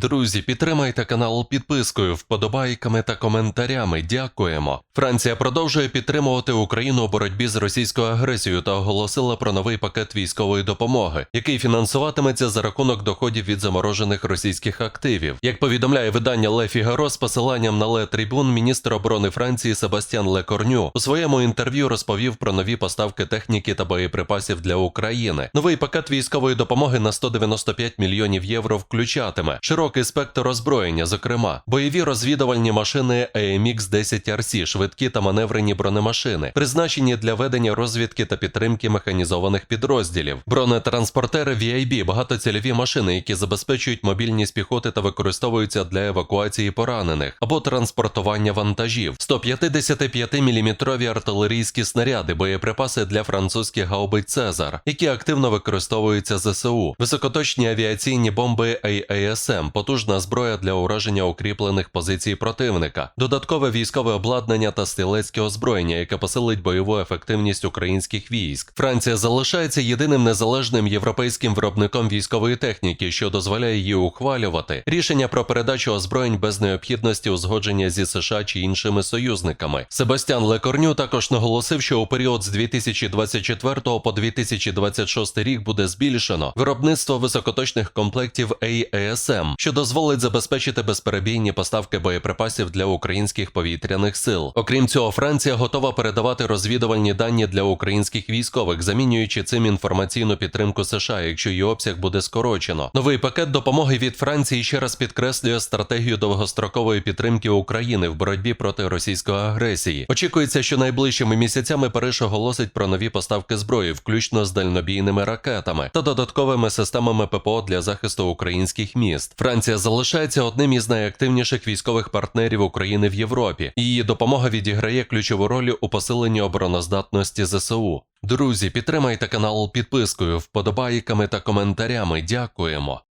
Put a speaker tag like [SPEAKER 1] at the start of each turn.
[SPEAKER 1] Друзі, підтримайте канал підпискою, вподобайками та коментарями. Дякуємо. Франція продовжує підтримувати Україну у боротьбі з російською агресією та оголосила про новий пакет військової допомоги, який фінансуватиметься за рахунок доходів від заморожених російських активів. Як повідомляє видання Le Figaro з посиланням на Le Tribune, міністр оборони Франції Себастьян Лекорню у своєму інтерв'ю розповів про нові поставки техніки та боєприпасів для України. Новий пакет військової допомоги на 195 мільйонів євро включатиме широкий спектр озброєння, зокрема. Бойові розвідувальні машини AMX 10 RC, швидкі та маневрені бронемашини, призначені для ведення розвідки та підтримки механізованих підрозділів, бронетранспортери VIB, багатоцільові машини, які забезпечують мобільність піхоти та використовуються для евакуації поранених або транспортування вантажів, 155-мм артилерійські снаряди, боєприпаси для французьких гаубиць Цезар, які активно використовуються ЗСУ, високоточні авіаційні бомби AASM, потужна зброя для ураження укріплених позицій противника, додаткове військове обладнання та стрілецьке озброєння, яке посилить бойову ефективність українських військ. Франція залишається єдиним незалежним європейським виробником військової техніки, що дозволяє її ухвалювати рішення про передачу озброєнь без необхідності узгодження зі США чи іншими союзниками. Себастьян Лекорню також наголосив, що у період з 2024 по 2026 рік буде збільшено виробництво високоточних комплектів AASM, що дозволить забезпечити безперебійні поставки боєприпасів для українських повітряних сил. Окрім цього, Франція готова передавати розвідувальні дані для українських військових, замінюючи цим інформаційну підтримку США, якщо її обсяг буде скорочено. Новий пакет допомоги від Франції ще раз підкреслює стратегію довгострокової підтримки України в боротьбі проти російської агресії. Очікується, що найближчими місяцями Париж оголосить про нові поставки зброї, включно з дальнобійними ракетами та додатковими системами ППО для захисту українських міст. Франція залишається одним із найактивніших військових партнерів України в Європі. Її допомога відіграє ключову роль у посиленні обороноздатності ЗСУ. Друзі, підтримайте канал підпискою, вподобайками та коментарями. Дякуємо.